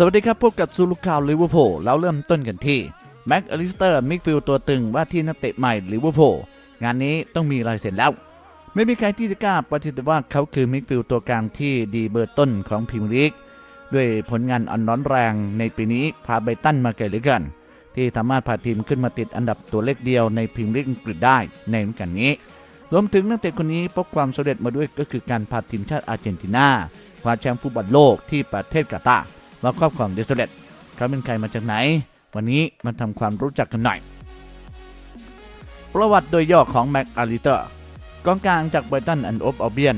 สวัสดีครับ พบกับซูลูข่าวลิเวอร์พูลแล้วเริ่มต้นกันที่ แม็กอลิสเตอร์มิดฟิลตัวตึงว่าที่นักเตะใหม่ลิเวอร์พูลงานนี้ต้องมีลายเซ็นแล้ว ไม่มีใครที่จะกล้าปฏิเสธว่าเขาคือมิดฟิลตัวกลางที่ดีเบอร์ต้นของพรีเมียร์ลีกด้วยผลงานอันร้อนแรงในปีนี้พาไบตันมาไกลเหลือเกินที่สามารถพาทีมขึ้นมาติดอันดับตัวเลขเดียวในพรีเมียร์ลีกอังกฤษได้ในฤดูกาลนี้ รวมถึงนักเตะคนนี้พบความสำเร็จมาด้วยก็คือการพาทีมชาติอาร์เจนตินาคว้าแชมป์ฟุตบอลโลกที่ประเทศกาตาร์ มาครอบครองด้สเร็จเขาเป็นใครมาจากไหน วันนี้มาทำความรู้จักกันหน่อย ประวัติโดยย่อของแม็กอาริเตอร์กองกลางจากไบรตันอันอบออเบียน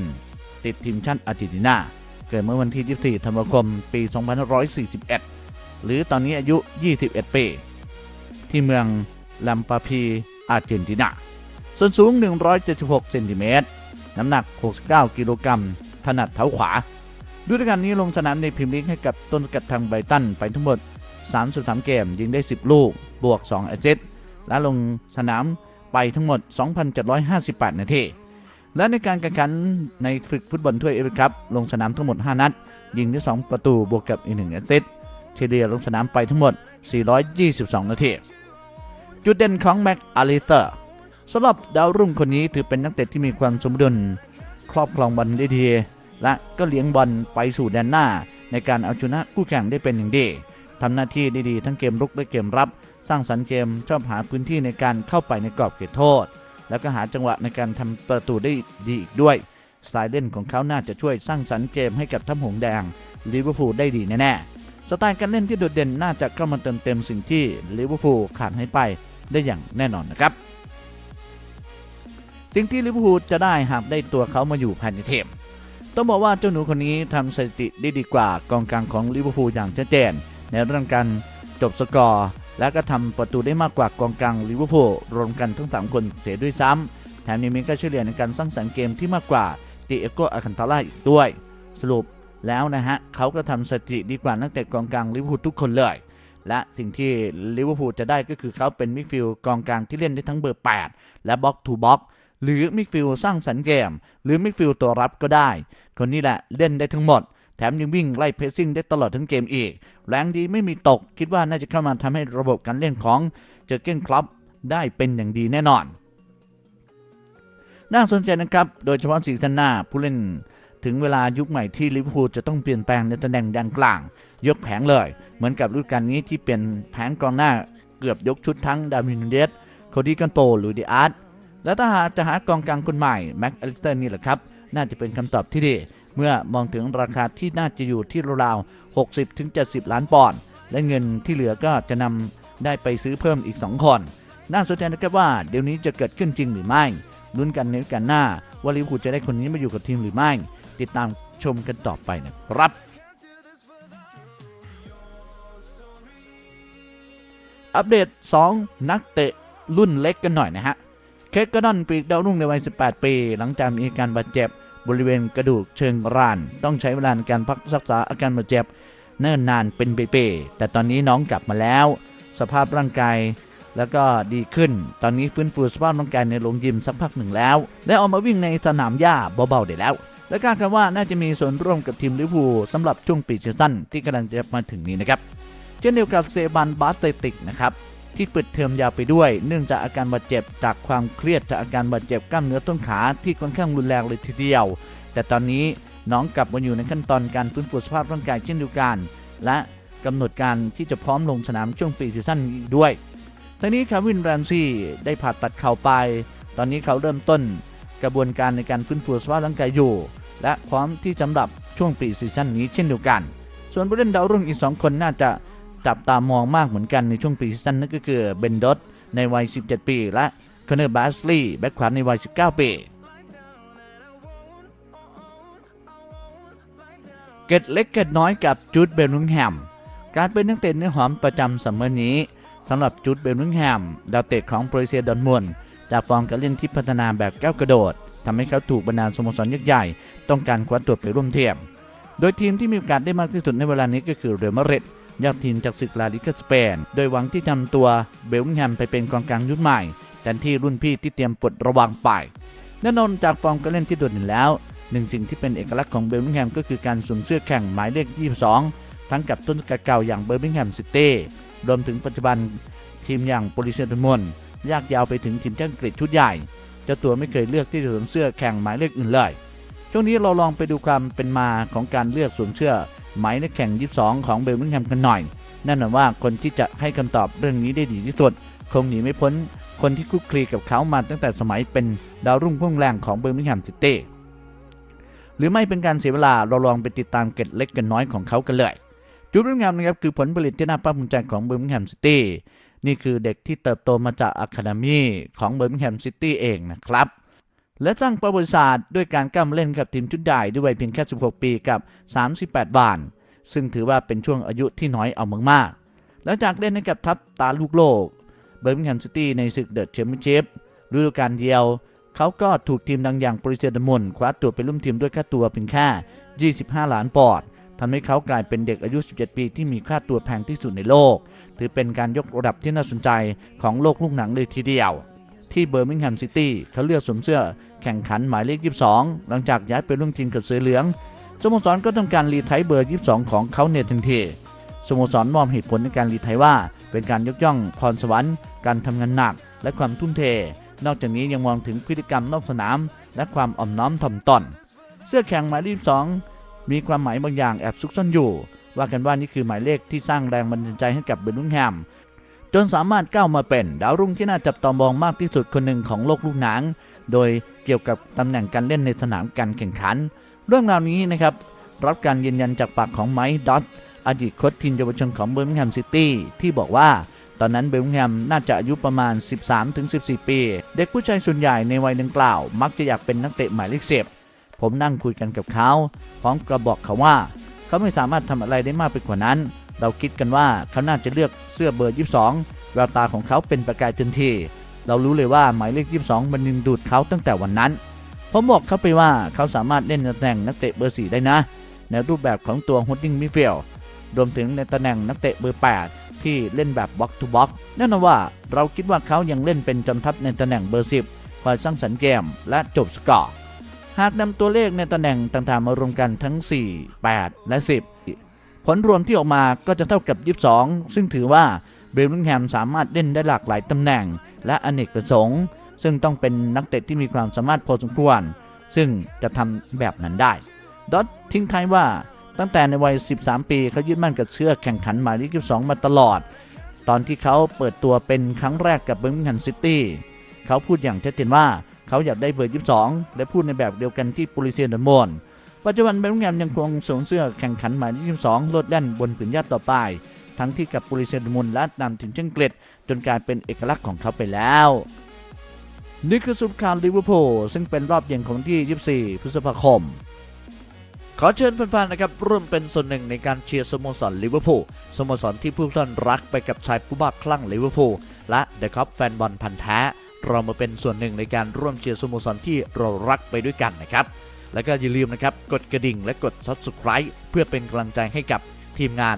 ติดทีมชาติอาร์เจนตินา เกิดเมื่อวันที่ 24 ธันวาคม ปี 2541 หรือตอนนี้อายุ 21 ปี ที่เมืองลัมปาพีอาร์เจนตินา ส่วนสูง 176 เซนติเมตร น้ำหนัก 69 กิโลกรัม ถนัดเท้าขวา ดูด้วยกันนี้ลงสนามในพรีเมียร์ลีกให้กับต้นสกัดทางไบรตันไปทั้งหมด 33 เกม ยิงได้ 10 ลูก บวก 2 แอสซิสต์และลงสนามไปทั้งหมด 2,758 นาที และในการแข่งขันในศึกฟุตบอลถ้วยเอฟเครับ ลงสนามทั้งหมด 5 นัด ยิงได้ 2 ประตูบวกกับอีก 1 แอสซิสต์เดียลงสนามไปทั้งหมด 422 นาที จุดเด่นของแม็กอาริเตอร์สำหรับดาวรุ่งคนนี้ถือเป็นนักเตะที่มีความสมดุลครอบครองบอลได้ดี และก็เลี้ยงบอลไปสู่แดนหน้า ในการเอาชนะคู่แข่งได้เป็นอย่างดีทำหน้าที่ได้ดีทั้งเกมรุกและเกมรับ สร้างสรรค์เกมชอบหาพื้นที่ในการเข้าไปในกรอบเขตโทษ แล้วก็หาจังหวะในการทำประตูได้ดีอีกด้วยสไตล์เล่นของเขาน่าจะช่วยสร้างสรรค์เกมให้กับทัพหงส์แดงลิเวอร์พูลได้ดีแน่ๆสไตล์การเล่นที่โดดเด่นน่าจะเข้ามาเติมเต็มสิ่งที่ลิเวอร์พูลขาดให้ไปได้อย่างแน่นอนนะครับสิ่งที่ลิเวอร์พูลจะได้หากได้ตัวเขามาอยู่ภายในทีม ต้องบอกว่าเจ้าหนูคนนี้ทำสถิติได้ดีกว่ากองกลางของลิเวอร์พูลอย่างชัดเจน ในเรื่องการจบสกอร์ และก็ทำประตูได้มากกว่ากองกลางลิเวอร์พูลรวมกันทั้ง 3 คนเสียด้วยซ้ำแถมยังมีการเฉลี่ยในการสร้างสรรค์เกมที่มากกว่าติเอโกอาคันตาล่าอีกด้วย สรุปแล้วนะฮะเขาก็ทำสถิติดีกว่านักเตะกองกลางลิเวอร์พูลทุกคนเลย และสิ่งที่ลิเวอร์พูลจะได้ก็คือเขาเป็นมิดฟิลด์กองกลางที่เล่นได้ทั้งเบอร์ 8 และบล็อกทูบล็อก หรือมิดฟิลด์สร้างสรรค์เกม หรือมิดฟิลด์ตัวรับก็ได้ คนนี้แหละเล่นได้ทั้งหมด แถมยังวิ่งไล่เพสซิ่งได้ตลอดทั้งเกมอีก แรงดีไม่มีตก คิดว่าน่าจะเข้ามาทำให้ระบบการเล่นของเจอเก้นคลับได้เป็นอย่างดีแน่นอน น่าสนใจนะครับ โดยเฉพาะซีซั่นหน้าผู้เล่นถึงเวลายุคใหม่ที่ลิเวอร์พูลจะต้องเปลี่ยนแปลงในตำแหน่งแดนกลาง ยกแผงเลย เหมือนกับฤดูกาลนี้ที่เปลี่ยนแผงกองหน้าเกือบยกชุดทั้งดาวินเดสโคดี้กันโตหรือดีอาร์ต และถ้าหากจะหากองกลางคนใหม่แม็กอลิสเตอร์นี่แหละครับ น่าจะเป็นคำตอบที่ดี เมื่อมองถึงราคาที่น่าจะอยู่ที่ราวๆ60ถึง70 ล้านปอนด์และเงินที่เหลือก็จะนำได้ไปซื้อเพิ่มอีก 2 คน น่าสนใจนะครับว่าเดี๋ยวนี้จะเกิดขึ้นจริงหรือไม่ลุ้นกันในกันหน้าว่าลิเวอร์พูลจะได้คนนี้มาอยู่กับทีมหรือไม่ ติดตามชมกันต่อไปนะครับอัปเดต 2 นักเตะรุ่นเล็กกันหน่อยนะฮะ เคกกระดอนปีกดาวรุ่งในวัย 18 ปี หลังจากมีอาการบาดเจ็บบริเวณกระดูกเชิงกราน ต้องใช้เวลาในการพักรักษาอาการบาดเจ็บเนิ่นนานเป็นปีๆแต่ตอนนี้น้องกลับมาแล้ว สภาพร่างกายแล้วก็ดีขึ้น ตอนนี้ฟื้นฟูสภาพร่างกายในโรงยิมสักพักหนึ่งแล้ว และออกมาวิ่งในสนามหญ้าเบาๆได้แล้ว และคาดกันว่าน่าจะมีส่วนร่วมกับทีมลิเวอร์พูลสำหรับช่วงปีซีซั่นที่กำลังจะมาถึงนี้นะครับ เช่นเดียวกับเซบันบาสเตติกนะครับ ที่ปิดเทอมยาวไปด้วย เนื่องจากอาการบาดเจ็บจากความเครียดจากอาการบาดเจ็บกล้ามเนื้อต้นขาที่ค่อนข้างรุนแรงเลยทีเดียว แต่ตอนนี้น้องกลับมาอยู่ในขั้นตอนการฟื้นฟูสภาพร่างกายเช่นเดียวกัน และกำหนดการที่จะพร้อมลงสนามช่วงปีซีซั่นอีกด้วยทั้งนี้คาวินแรนซี่ได้ผ่าตัดเข่าไป ตอนนี้เขาเริ่มต้น กระบวนการในการฟื้นฟูสภาพร่างกายอยู่ และพร้อมที่สำหรับช่วงปีซีซั่นนี้เช่นเดียวกัน ส่วนผู้เล่นดาวรุ่งอีก 2 คนน่าจะ จับตามองมากเหมือนกันในช่วงปีซีซั่นนั่นก็คือเบนดอตในวัย 17 ปี และคอนเนอร์บาสลีย์แบ็คขวาในวัย 19 ปี เกตเล็กเกตน้อยกับจูดเบลลิงแฮม การเป็นนักเตะเนื้อหอมประจำซัมเมนี้สำหรับจูดเบลลิงแฮม ดาวเตะของโปรเซียดอนมวนจากฟอร์มการเล่นที่พัฒนาแบบก้าวกระโดดทำให้เขาถูกบรรดาสโมสรยักษ์ใหญ่ ต้องการคว้าตัวไปร่วมทีมโดยทีมที่มีโอกาสได้มากที่สุดในเวลานี้ก็คือเรอัลมาดริด ยอดทีมจากศึกลาลิกาสเปน โดยหวังที่ทำตัวเบลลิงแฮมไปเป็นกองกลางยุคใหม่แทนที่รุ่นพี่ที่เตรียมปลดระวังไปแน่นอนจากฟอร์มการเล่นที่โดดเด่นแล้วหนึ่งสิ่งที่เป็นเอกลักษณ์ของเบลลิงแฮมก็คือการสวมเสื้อแข่งหมายเลข 22 ทั้งกับต้นสกัดเก่าอย่างเบอร์มิงแฮมซิตี้รวมถึงปัจจุบันทีมอย่างโปลิเซียดมอนยากยาวไปถึงทีมชาติอังกฤษชุดใหญ่เจ้าตัวไม่เคยเลือกที่จะสวมเสื้อแข่งหมายเลขอื่นเลยช่วงนี้เราลองไปดูความเป็นมาของการเลือกสวมเสื้อ หมายเลขแข่ง 22 ของเบลมิงแฮมกันหน่อยนั่นหมายว่าคนที่จะให้คำตอบเรื่องนี้ได้ดีที่สุด คงหนีไม่พ้นคนที่คุกคลีกับเขามาตั้งแต่สมัยเป็นดาวรุ่งพุ่งแรงของเบอร์มิงแฮมซิตี้หรือไม่เป็นการเสียเวลาเราลองไปติดตามเกร็ดเล็กกันน้อยของเขากันเลย จูดเบอร์มิงแฮมนะครับคือผลผลิตที่น่าภาคภูมิใจของเบอร์มิงแฮมซิตี้นี่คือเด็กที่เติบโตมาจากอะคาเดมีของเบอร์มิงแฮมซิตี้เองนะครับ และสร้างประวัติศาสตร์ด้วยการก้ามเล่นกับทีมชุดใหญ่ด้วยวัยเพียงแค่ 16 ปีกับ 38บานซึ่งถือว่าเป็นช่วงอายุที่น้อยเอามากๆหลังจากเล่นให้กับทัพตาลูกโลกเบอร์มิงแฮมซิตี้ในศึกเดอะแชมเปี้ยนชิพฤดูกาลเดียว เขาก็ถูกทีมดังอย่างปริเซียดมอนคว้าตัวไปร่วมทีมด้วยค่าตัวเพียงแค่ 25 ล้านปอนด์ทำให้เขากลายเป็นเด็กอายุ 17 ปีที่มีค่าตัวแพงที่สุดในโลก ถือเป็นการยกระดับที่น่าสนใจของโลกลูกหนังเลยทีเดียว ที่เบอร์มิงแฮมซิตี้เขาเลือกสวมเสื้อ แข่งขันหมายเลข 22 หลังจากย้ายไปร่วมทีมกับเสือเหลืองสโมสรก็ทำการรีไทเบอร์ 22 ของเขาเนทันทีสโมสรมอบเหตุผลในการรีไทร์ว่า เป็นการยกย่องพรสวรรค์การทำงานหนัก และความทุ่มเท นอกจากนี้ยังมองถึงพฤติกรรมนอกสนาม และความอ่อนน้อมถ่อมตนเสื้อแข่งหมายเลข22มีความหมายบางอย่างแอบซุกซ่อนอยู่ ว่ากันว่านี่คือหมายเลขที่สร้างแรงบันดาลใจให้กับเบอร์มิงแฮมจนสามารถก้าวมาเป็น ดาวรุ่งที่น่าจับตามองมากที่สุดคนหนึ่งของโลกลูกหนัง โดย เกี่ยวกับตำแหน่งการเล่นในสนามการแข่งขัน เรื่องราวนี้นะครับรับการยืนยันจากปากของไมค์ดอตอดีตโค้ชทีมเยาวชนของเบอร์มิงแฮมซิตี้ที่บอกว่าตอนนั้นเบอร์มิงแฮมน่าจะอายุประมาณ 13-14 ปี เด็กผู้ชายส่วนใหญ่ในวัยดังกล่าว มักจะอยากเป็นนักเตะหมายเลขสิบผมนั่งคุยกันกับเขา พร้อมกระบอกเขาว่า เขาไม่สามารถทำอะไรได้มากไปกว่านั้น เราคิดกันว่าเขาน่าจะเลือกเสื้อเบอร์ 22 แววตาของเขาเป็นประกายทันที เรารู้เลยว่าหมายเลข 22 มันดึงดูดเขาตั้งแต่วันนั้น ผมบอกเขาไปว่าเขาสามารถเล่นตำแหน่งนักเตะเบอร์ 4 ได้นะ ในรูปแบบของตัวฮ o ดดิ้งมิเฟลรวมถึงในตำแหน่งนักเตะเบอร์ 8 ที่เล่นแบบบล็อกทูบล็อกแน่นอนว่าเราคิดว่าเขายังเล่นเป็นจำทัพในตำแหน่งเบอร์ 10คอยสร้างสรรค์เกมและจบสกอร์หากนำตัวเลขในตำแหน่งต่างๆมารวมกันทั้ง 4 8 และ 10 ผลรวมที่ออกมาก็จะเท่ากับ 22 ซึ่งถือว่าเบลลิงแฮมสามารถเล่นได้หลากหลายตำแหน่ง และอเนกประสงค์ ซึ่งต้องเป็นนักเตะที่มีความสามารถพอสมควร ซึ่งจะทำแบบนั้นได้ ดอททิ้งท้ายว่าตั้งแต่ในวัย 13 ปีเขายึดมั่นกับเชื่อแข่งขันหมายเลข22 มาตลอด ตอนที่เขาเปิดตัวเป็นครั้งแรกกับเบอร์มิงแฮมซิตี้เขาพูดอย่างชัดเจนว่าเขาอยากได้เบอร์ 22 และพูดในแบบเดียวกันที่โปลิเซียนเดมอนปัจจุบันเบลแงมยังคงสวมเสื้อแข่งขันหมายเลข22 โลดแล่นบนผืนหญ้าต่อไป ทั้งที่กับโปลิเซนมอนและนำถึงเช่นเกล็ดจนกลายเป็นเอกลักษณ์ของเขาไปแล้วนี่คือสุดข่าวลิเวอร์พูลซึ่งเป็นรอบเย็นของที่ 24 พฤษภาคม ขอเชิญแฟนๆนะครับร่วมเป็นส่วนหนึ่งในการเชียร์สโมสรลิเวอร์พูลสโมสรที่ผู้ท่านรักไปกับชายผู้บ้าคลั่งลิเวอร์พูลและเดอะคัพแฟนบอลพันธ์แท้เรามาเป็นส่วนหนึ่งในการร่วมเชียร์สโมสรที่เรารักไปด้วยกันนะครับ แล้วก็อย่าลืมนะครับกดกระดิ่งและกด subscribe เพื่อเป็นกำลังใจให้กับทีมงาน